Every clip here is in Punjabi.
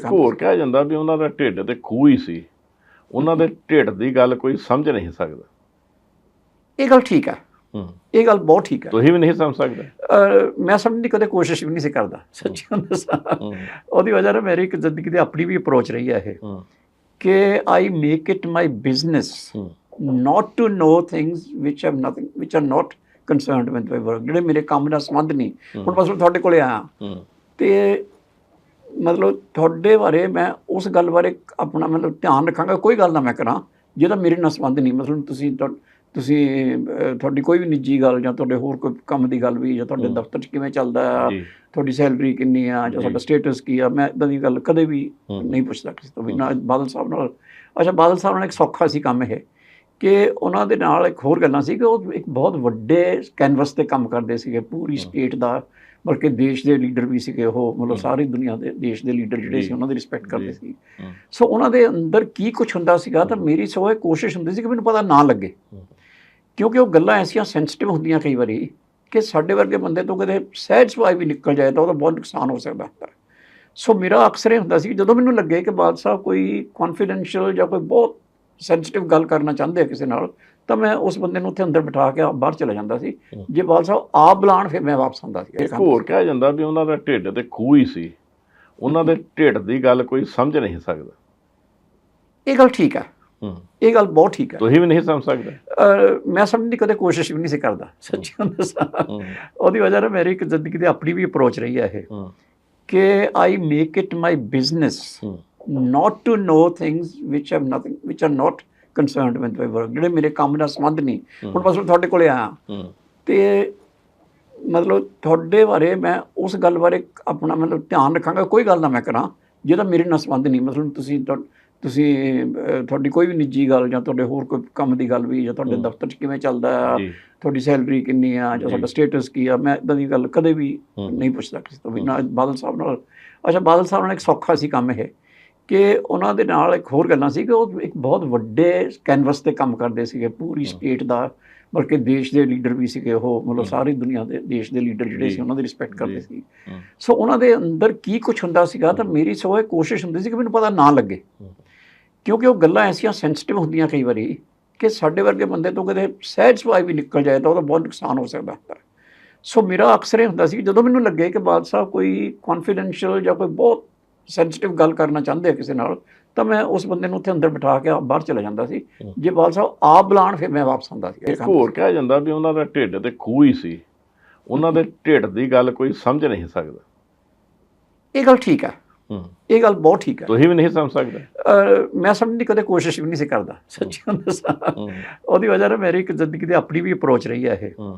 ਇੱਕ ਹੋਰ ਕਿਹਾ ਜਾਂਦਾ ਵੀ ਉਹਨਾਂ ਦਾ ਢਿੱਡ ਤੇ ਖੂਹ ਹੀ ਸੀ। ਉਹਨਾਂ ਦੇ ਢਿੱਡ ਦੀ ਗੱਲ ਕੋਈ ਸਮਝ ਨਹੀਂ ਸਕਦਾ। ਇਹ ਗੱਲ ਠੀਕ ਹੈ ਹੂੰ। ਇਹ ਗੱਲ ਬਹੁਤ ਠੀਕ ਹੈ ਤੁਸੀਂ ਵੀ ਨਹੀਂ ਸਮਝ ਸਕਦੇ। ਮੈਂ ਸਮਝਣ ਦੀ ਕਦੇ ਕੋਸ਼ਿਸ਼ ਵੀ ਨਹੀਂ ਸੀ ਕਰਦਾ ਸੱਚੀ ਗੱਲ ਦੱਸਾਂ। ਹੂੰ। ਉਹਦੀ ਵਜ੍ਹਾ ਨਾਲ ਮੇਰੀ ਇੱਕ ਜ਼ਿੰਦਗੀ ਦੀ ਆਪਣੀ ਵੀ ਅਪਰੋਚ ਰਹੀ ਹੈ ਇਹ। ਕਿ I make it my business not to know things which have nothing which are not concerned with my work ਜਿਹੜੇ ਮੇਰੇ ਕੰਮ ਨਾਲ ਸੰਬੰਧ ਨਹੀਂ। ਹੁਣ ਬਸ ਤੁਹਾਡੇ ਕੋਲੇ ਆਇਆ। ਹੂੰ। ਤੇ ਮਤਲਬ ਤੁਹਾਡੇ ਬਾਰੇ ਮੈਂ ਉਸ ਗੱਲ ਬਾਰੇ ਆਪਣਾ ਮਤਲਬ ਧਿਆਨ ਰੱਖਾਂਗਾ। ਕੋਈ ਗੱਲ ਨਾ ਮੈਂ ਕਰਾਂ। ਜਿਹਦਾ ਮੇਰੇ ਨਾਲ ਸੰਬੰਧ ਨਹੀਂ ਮਤਲਬ ਤੁਸੀਂ ਤੁਸੀਂ ਤੁਹਾਡੀ ਕੋਈ ਵੀ ਨਿੱਜੀ ਗੱਲ ਜਾਂ ਤੁਹਾਡੇ ਹੋਰ ਕੋਈ ਕੰਮ ਦੀ ਗੱਲ ਵੀ ਜਾਂ ਤੁਹਾਡੇ ਦਫ਼ਤਰ 'ਚ ਕਿਵੇਂ ਚੱਲਦਾ ਆ ਤੁਹਾਡੀ ਸੈਲਰੀ ਕਿੰਨੀ ਆ ਜਾਂ ਤੁਹਾਡਾ ਸਟੇਟਸ ਕੀ ਆ ਮੈਂ ਇਦਾਂ ਦੀ ਗੱਲ ਕਦੇ ਵੀ। ਨਹੀਂ ਪੁੱਛਦਾ ਕਿਸੇ ਤੋਂ ਵੀ। ਨਾ ਬਾਦਲ ਸਾਹਿਬ ਨਾਲ ਅੱਛਾ ਬਾਦਲ ਸਾਹਿਬ ਨਾਲ ਇੱਕ ਸੌਖਾ ਸੀ ਕੰਮ ਇਹ ਕਿ ਉਹਨਾਂ ਦੇ ਨਾਲ ਇੱਕ ਹੋਰ ਗੱਲਾਂ ਸੀ ਕਿ ਉਹ ਇੱਕ ਬਹੁਤ ਵੱਡੇ ਕੈਨਵਸ ਤੇ ਕੰਮ ਕਰਦੇ ਸੀਗੇ। ਪੂਰੀ ਸਟੇਟ ਦਾ ਬਲਕਿ ਦੇਸ਼ ਦੇ ਲੀਡਰ ਵੀ ਸੀਗੇ ਉਹ ਮਤਲਬ ਸਾਰੀ ਦੁਨੀਆ ਦੇ ਦੇਸ਼ ਦੇ ਲੀਡਰ ਜਿਹੜੇ। ਸੀ ਉਹਨਾਂ ਦੀ ਰਿਸਪੈਕਟ ਕਰਦੇ। ਸੀ। ਸੋ ਉਹਨਾਂ ਦੇ ਅੰਦਰ ਕੀ ਕੁਝ ਹੁੰਦਾ ਸੀਗਾ ਤਾਂ ਮੇਰੀ ਸੋਏ ਕੋਸ਼ਿਸ਼ ਹੁੰਦੀ ਸੀ ਕਿ ਮੈਨੂੰ ਪਤਾ ਨਾ ਲੱਗੇ। ਕਿਉਂਕਿ ਉਹ ਗੱਲਾਂ ਐਸੀਆਂ ਸੈਂਸਿਟਿਵ ਹੁੰਦੀਆਂ ਕਈ ਵਾਰੀ ਕਿ ਸਾਡੇ ਵਰਗੇ ਬੰਦੇ ਤੋਂ ਕਦੇ ਸਹਿਜ ਸੁਭਾਅ ਵੀ ਨਿਕਲ ਜਾਏ ਤਾਂ ਉਹਦਾ ਬਹੁਤ ਨੁਕਸਾਨ ਹੋ ਸਕਦਾ ਹੈ ਸੋ ਮੇਰਾ ਅਕਸਰ ਇਹ ਹੁੰਦਾ ਸੀ ਜਦੋਂ ਮੈਨੂੰ ਲੱਗੇ ਕਿ ਬਾਦ ਸਾਹਿਬ ਕੋਈ ਕੌਨਫੀਡੈਂਸ਼ੀਅਲ ਜਾਂ ਕੋਈ ਬਹੁਤ ਸੈਂਸਿਟਿਵ ਗੱਲ ਕਰਨਾ ਚਾਹੁੰਦੇ ਆ ਕਿਸੇ ਨਾਲ ਤਾਂ ਮੈਂ ਉਸ ਬੰਦੇ ਨੂੰ ਉੱਥੇ ਅੰਦਰ ਬਿਠਾ ਕੇ ਬਾਹਰ ਚਲਾ ਜਾਂਦਾ ਸੀ। ਜੇ ਬਾਦ ਸਾਹਿਬ ਆਪ ਬੁਲਾਣ ਫਿਰ ਮੈਂ ਵਾਪਸ ਆਉਂਦਾ ਸੀ। ਇੱਕ ਹੋਰ ਕਿਹਾ ਜਾਂਦਾ ਵੀ ਉਹਨਾਂ ਦਾ ਢਿੱਡ ਤੇ ਖੂਹ ਹੀ ਸੀ। ਉਹਨਾਂ ਦੇ ਢਿੱਡ ਦੀ ਗੱਲ ਕੋਈ ਸਮਝ ਨਹੀਂ ਸਕਦਾ। ਇਹ ਗੱਲ ਠੀਕ ਹੈ। ਹੂੰ। ਇਹ ਗੱਲ ਬਹੁਤ ਠੀਕ ਹੈ। ਤੁਸੀਂ ਵੀ ਨਹੀਂ ਸਮਝ ਸਕਦੇ। ਮੈਂ ਸਮਝਣ ਦੀ ਕਦੇ ਕੋਸ਼ਿਸ਼ ਵੀ ਨਹੀਂ ਸੀ ਕਰਦਾ ਸੱਚੀ ਦੱਸਾਂ। ਉਹਦੀ ਵਜ੍ਹਾ ਨਾਲ ਮੇਰੀ ਇੱਕ ਜ਼ਿੰਦਗੀ ਦੀ ਆਪਣੀ ਵੀ ਅਪਰੋਚ ਰਹੀ ਹੈ ਇਹ। ਹੂੰ। ਕਿ I make it my business not to know things which have nothing which are not concerned with my work. ਜਿਹੜੇ ਮੇਰੇ ਕੰਮ ਨਾਲ ਸੰਬੰਧ ਨਹੀਂ ਹੁਣ ਬਸ ਮੈਂ ਤੁਹਾਡੇ ਕੋਲੇ ਆਇਆ। ਤੇ ਮਤਲਬ ਤੁਹਾਡੇ ਬਾਰੇ ਮੈਂ ਉਸ ਗੱਲ ਬਾਰੇ ਆਪਣਾ ਮਤਲਬ ਧਿਆਨ ਰੱਖਾਂਗਾ ਕੋਈ ਗੱਲ ਨਾ ਮੈਂ ਕਰਾਂ ਜਿਹਦਾ ਮੇਰੇ ਨਾਲ ਸੰਬੰਧ ਨਹੀਂ। ਮਤਲਬ ਤੁਸੀਂ ਤੁਸੀਂ ਤੁਹਾਡੀ ਕੋਈ ਵੀ ਨਿੱਜੀ ਗੱਲ ਜਾਂ ਤੁਹਾਡੇ ਹੋਰ ਕੋਈ ਕੰਮ ਦੀ ਗੱਲ ਵੀ ਜਾਂ ਤੁਹਾਡੇ। ਦਫ਼ਤਰ 'ਚ ਕਿਵੇਂ ਚੱਲਦਾ ਆ ਤੁਹਾਡੀ ਸੈਲਰੀ ਕਿੰਨੀ ਆ ਜਾਂ। ਤੁਹਾਡਾ ਸਟੇਟਸ ਕੀ ਆ ਮੈਂ ਇਦਾਂ ਦੀ ਗੱਲ ਕਦੇ ਵੀ। ਨਹੀਂ ਪੁੱਛਦਾ ਕਿਸੇ ਤੋਂ ਵੀ ਨਾ ਬਾਦਲ ਸਾਹਿਬ ਨਾਲ। ਅੱਛਾ ਬਾਦਲ ਸਾਹਿਬ ਨਾਲ ਇੱਕ ਸੌਖਾ ਸੀ ਕੰਮ ਇਹ। ਕਿ ਉਹਨਾਂ ਦੇ ਨਾਲ ਇੱਕ ਹੋਰ ਗੱਲਾਂ ਸੀ ਕਿ ਉਹ ਇੱਕ ਬਹੁਤ ਵੱਡੇ ਕੈਨਵਸ ਤੇ ਕੰਮ ਕਰਦੇ ਸੀਗੇ ਪੂਰੀ ਸਟੇਟ ਦਾ ਬਲਕਿ ਦੇਸ਼ ਦੇ ਲੀਡਰ ਵੀ ਸੀਗੇ ਉਹ ਮਤਲਬ ਸਾਰੀ ਦੁਨੀਆ ਦੇ ਦੇਸ਼ ਦੇ ਲੀਡਰ ਜਿਹੜੇ। ਸੀ ਉਹਨਾਂ ਦੀ ਰਿਸਪੈਕਟ ਕਰਦੇ। ਸੀ। ਸੋ ਉਹਨਾਂ ਦੇ ਅੰਦਰ ਕੀ ਕੁਝ ਹੁੰਦਾ ਸੀਗਾ ਤਾਂ ਮੇਰੀ ਸੋਏ ਕੋਸ਼ਿਸ਼ ਹੁੰਦੀ ਸੀ ਕਿ ਮੈਨੂੰ ਪਤਾ ਨਾ ਲੱਗੇ। ਕਿਉਂਕਿ ਉਹ ਗੱਲਾਂ ਐਸੀਆਂ ਸੈਂਸਿਟਿਵ ਹੁੰਦੀਆਂ ਕਈ ਵਾਰੀ ਕਿ ਸਾਡੇ ਵਰਗੇ ਬੰਦੇ ਤੋਂ ਕਦੇ ਸਹਿਜ ਸੁਭਾਅ ਵੀ ਨਿਕਲ ਜਾਏ ਤਾਂ ਉਹਦਾ ਬਹੁਤ ਨੁਕਸਾਨ ਹੋ ਸਕਦਾ ਸੋ ਮੇਰਾ ਅਕਸਰ ਇਹ ਹੁੰਦਾ ਸੀ ਜਦੋਂ ਮੈਨੂੰ ਲੱਗੇ ਕਿ ਬਾਦ ਸਾਹਿਬ ਕੋਈ ਕੌਨਫੀਡੈਂਸ਼ੀਅਲ ਜਾਂ ਕੋਈ ਬਹੁਤ ਸੈਂਸਿਟਿਵ ਗੱਲ ਕਰਨਾ ਚਾਹੁੰਦੇ ਆ ਕਿਸੇ ਨਾਲ ਤਾਂ ਮੈਂ ਉਸ ਬੰਦੇ ਨੂੰ ਉੱਥੇ ਅੰਦਰ ਬਿਠਾ ਕੇ ਬਾਹਰ ਚਲਾ ਜਾਂਦਾ ਸੀ। ਜੇ ਬਾਦ ਸਾਹਿਬ ਆਪ ਬੁਲਾਣ ਫਿਰ ਮੈਂ ਵਾਪਸ ਆਉਂਦਾ ਸੀ। ਇੱਕ ਹੋਰ ਕਿਹਾ ਜਾਂਦਾ ਵੀ ਉਹਨਾਂ ਦਾ ਢਿੱਡ ਤੇ ਖੂਹ ਹੀ ਸੀ। ਉਹਨਾਂ ਦੇ ਢਿੱਡ ਦੀ ਗੱਲ ਕੋਈ ਸਮਝ ਨਹੀਂ ਸਕਦਾ। ਇਹ ਗੱਲ ਠੀਕ ਹੈ। ਹੂੰ। ਇਹ ਗੱਲ ਬਹੁਤ ਠੀਕ ਹੈ। ਤੁਸੀਂ ਵੀ ਨਹੀਂ ਸਮਝ ਸਕਦੇ। ਮੈਂ ਸਮਝਣ ਦੀ ਕਦੇ ਕੋਸ਼ਿਸ਼ ਵੀ ਨਹੀਂ ਸੀ ਕਰਦਾ ਸੱਚੀ ਦੱਸਾਂ। ਉਹਦੀ ਵਜ੍ਹਾ ਨਾਲ ਮੇਰੀ ਇੱਕ ਜ਼ਿੰਦਗੀ ਦੀ ਆਪਣੀ ਵੀ ਅਪਰੋਚ ਰਹੀ ਹੈ ਇਹ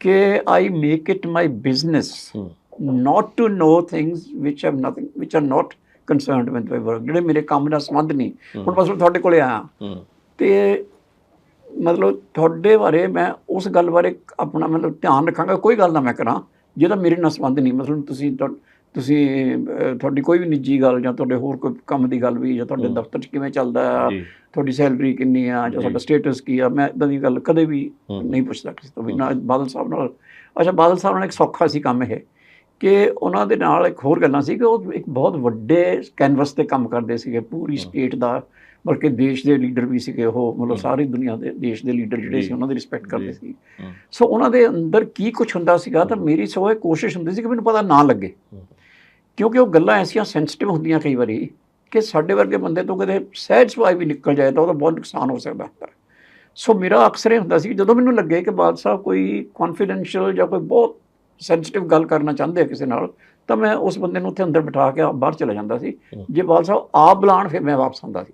ਕਿ I make it my business ਹੂੰ। Not to know things which have nothing which are not concerned with my work. ਜਿਹੜੇ ਮੇਰੇ ਕੰਮ ਨਾਲ ਸੰਬੰਧ ਨਹੀਂ ਹੁਣ ਬਸ ਤੁਹਾਡੇ ਕੋਲੇ ਆਇਆ। ਤੇ ਮਤਲਬ ਤੁਹਾਡੇ ਬਾਰੇ ਮੈਂ ਉਸ ਗੱਲ ਬਾਰੇ ਆਪਣਾ ਮਤਲਬ ਧਿਆਨ ਰੱਖਾਂਗਾ ਕੋਈ ਗੱਲ ਨਾ ਮੈਂ ਕਰਾਂ ਜਿਹਦਾ ਮੇਰੇ ਨਾਲ ਸੰਬੰਧ ਨਹੀਂ। ਮਤਲਬ ਤੁਸੀਂ ਤੁਸੀਂ ਤੁਹਾਡੀ ਕੋਈ ਵੀ ਨਿੱਜੀ ਗੱਲ ਜਾਂ ਤੁਹਾਡੇ ਹੋਰ ਕੋਈ ਕੰਮ ਦੀ ਗੱਲ ਵੀ ਜਾਂ ਤੁਹਾਡੇ। ਦਫ਼ਤਰ 'ਚ ਕਿਵੇਂ ਚੱਲਦਾ ਆ ਤੁਹਾਡੀ ਸੈਲਰੀ ਕਿੰਨੀ ਆ ਜਾਂ। ਤੁਹਾਡਾ ਸਟੇਟਸ ਕੀ ਆ ਮੈਂ ਇਦਾਂ ਦੀ ਗੱਲ ਕਦੇ ਵੀ। ਨਹੀਂ ਪੁੱਛਦਾ ਕਿਸੇ ਤੋਂ ਵੀ। ਨਾ ਬਾਦਲ ਸਾਹਿਬ ਨਾਲ ਅੱਛਾ ਬਾਦਲ ਸਾਹਿਬ ਨਾਲ ਇੱਕ ਸੌਖਾ ਸੀ ਕੰਮ ਇਹ। ਕਿ ਉਹਨਾਂ ਦੇ ਨਾਲ ਇੱਕ ਹੋਰ ਗੱਲਾਂ ਸੀ ਕਿ ਉਹ ਇੱਕ ਬਹੁਤ ਵੱਡੇ ਕੈਨਵਸ ਤੇ ਕੰਮ ਕਰਦੇ ਸੀਗੇ ਪੂਰੀ ਸਟੇਟ ਦਾ ਬਲਕਿ ਦੇਸ਼ ਦੇ ਲੀਡਰ ਵੀ ਸੀਗੇ ਉਹ ਮਤਲਬ। ਸਾਰੀ ਦੁਨੀਆ ਦੇ ਦੇਸ਼ ਦੇ ਲੀਡਰ ਜਿਹੜੇ। ਸੀ ਉਹਨਾਂ ਦੀ ਰਿਸਪੈਕਟ ਕਰਦੇ। ਸੀ। ਸੋ ਉਹਨਾਂ ਦੇ ਅੰਦਰ ਕੀ ਕੁਝ ਹੁੰਦਾ ਸੀਗਾ ਤਾਂ ਮੇਰੀ ਸੋਏ ਕੋਸ਼ਿਸ਼ ਹੁੰਦੀ ਸੀ ਕਿ ਮੈਨੂੰ ਪਤਾ ਨਾ ਲੱਗੇ। ਕਿਉਂਕਿ ਉਹ ਗੱਲਾਂ ਐਸੀਆਂ ਸੈਂਸਿਟਿਵ ਹੁੰਦੀਆਂ ਕਈ ਵਾਰੀ ਕਿ ਸਾਡੇ ਵਰਗੇ ਬੰਦੇ ਤੋਂ ਕਦੇ ਸਹਿਜ ਸੁਭਾਅ ਵੀ ਨਿਕਲ ਜਾਏ ਤਾਂ ਉਹਦਾ ਬਹੁਤ ਨੁਕਸਾਨ ਹੋ ਸਕਦਾ ਹੈ ਸੋ ਮੇਰਾ ਅਕਸਰ ਇਹ ਹੁੰਦਾ ਸੀ ਜਦੋਂ ਮੈਨੂੰ ਲੱਗੇ ਕਿ ਬਾਦ ਸਾਹਿਬ ਕੋਈ ਕੌਨਫੀਡੈਂਸ਼ੀਅਲ ਜਾਂ ਕੋਈ ਬਹੁਤ ਸੈਂਸਿਟਿਵ ਗੱਲ ਕਰਨਾ ਚਾਹੁੰਦੇ ਆ ਕਿਸੇ ਨਾਲ ਤਾਂ ਮੈਂ ਉਸ ਬੰਦੇ ਨੂੰ ਉੱਥੇ ਅੰਦਰ ਬਿਠਾ ਕੇ ਬਾਹਰ ਚਲਾ ਜਾਂਦਾ ਸੀ। ਜੇ ਬਾਦ ਸਾਹਿਬ ਆਪ ਬੁਲਾਣ ਫਿਰ ਮੈਂ ਵਾਪਸ ਆਉਂਦਾ ਸੀ